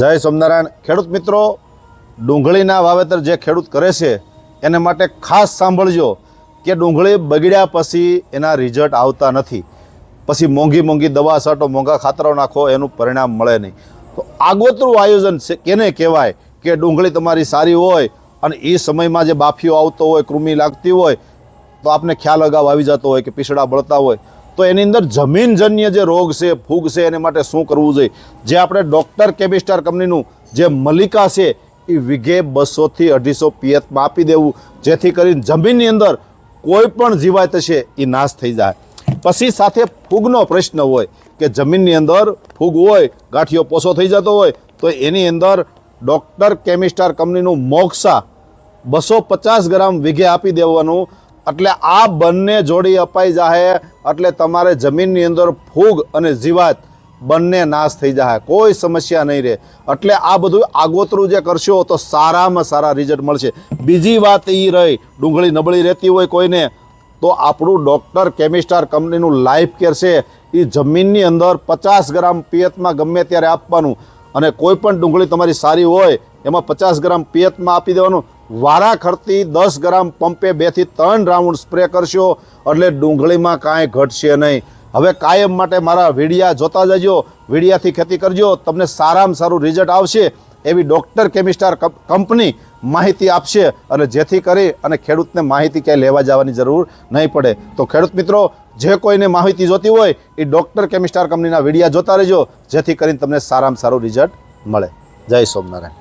જય સ્વામિનારાયણ. ખેડૂત મિત્રો, ડુંગળીના વાવેતર જે ખેડૂત કરે છે, એને માટે ખાસ સાંભળજો કે ડુંગળી બગડ્યા પછી એના રિઝલ્ટ આવતા નથી. પછી મોંઘી મોંઘી દવા છાંટો, મોંઘા ખાતરો નાખો, એનું પરિણામ મળે નહીં. તો આગોતરું આયોજન છે કેને કહેવાય કે ડુંગળી તમારી સારી હોય અને એ સમયમાં જે બાફીઓ આવતો હોય, કૃમિ લાગતી હોય, તો આપને ખ્યાલ અગાઉ આવી જતો હોય કે પીસડા બળતા હોય. તો એની અંદર જમીનજન્ય જે રોગ છે, ફૂગ છે, એને માટે શું કરવું જોઈએ? જે આપણે ડૉક્ટર કેમિસ્ટાર કંપનીનું જે મલિકા છે, એ વીઘે બસોથી અઢીસો પિયતમાં આપી દેવું. જેથી કરીને જમીનની અંદર કોઈ પણ જીવાત છે, એ નાશ થઈ જાય. પછી સાથે ફૂગનો પ્રશ્ન હોય કે જમીનની અંદર ફૂગ હોય, ગાંઠિયો પોસો થઈ જતો હોય, તો એની અંદર ડૉક્ટર કેમિસ્ટાર કંપનીનું મોક્ષા બસો પચાસ ગ્રામ વીઘે આપી દેવાનું. એટલે આ બંને જોડી અપાઈ જાહે, એટલે તમારે જમીનની અંદર ફૂગ અને જીવાત બંને નાશ થઈ જાય કોઈ સમસ્યા નહીં રહે. એટલે આ બધું આગોતરું જે કરશો તો સારામાં સારા રિઝલ્ટ મળશે. બીજી વાત એ રહી, ડુંગળી નબળી રહેતી હોય કોઈને, તો આપણું ડૉક્ટર કેમિસ્ટાર કંપનીનું લાઈફ કેર છે. એ જમીનની અંદર પચાસ ગ્રામ પિયતમાં ગમે ત્યારે આપવાનું. અને કોઈ પણ ડુંગળી તમારી સારી હોય, એમાં પચાસ ગ્રામ પિયતમાં આપી દેવાનું. વારા ખરતી દસ ગ્રામ પંપે બેથી ત્રણ રાઉન્ડ સ્પ્રે કરશો એટલે ડુંગળીમાં કાંઈ ઘટશે નહીં. હવે કાયમ માટે મારા વિડિયા જોતા જજો, વિડિયાથી ખેતી કરજો, તમને સારામાં સારું રિઝલ્ટ આવશે એવી ડૉક્ટર કેમિસ્ટાર કંપની માહિતી આપશે અને જેથી કરી અને ખેડૂતને માહિતી ક્યાંય લેવા જવાની જરૂર નહીં પડે. તો ખેડૂત મિત્રો, જે કોઈને માહિતી જોતી હોય એ ડૉક્ટર કેમિસ્ટાર કંપનીના વીડિયા જોતા રહેજો, જેથી કરીને તમને સારામાં સારું રિઝલ્ટ મળે. જય સોમનારાયણ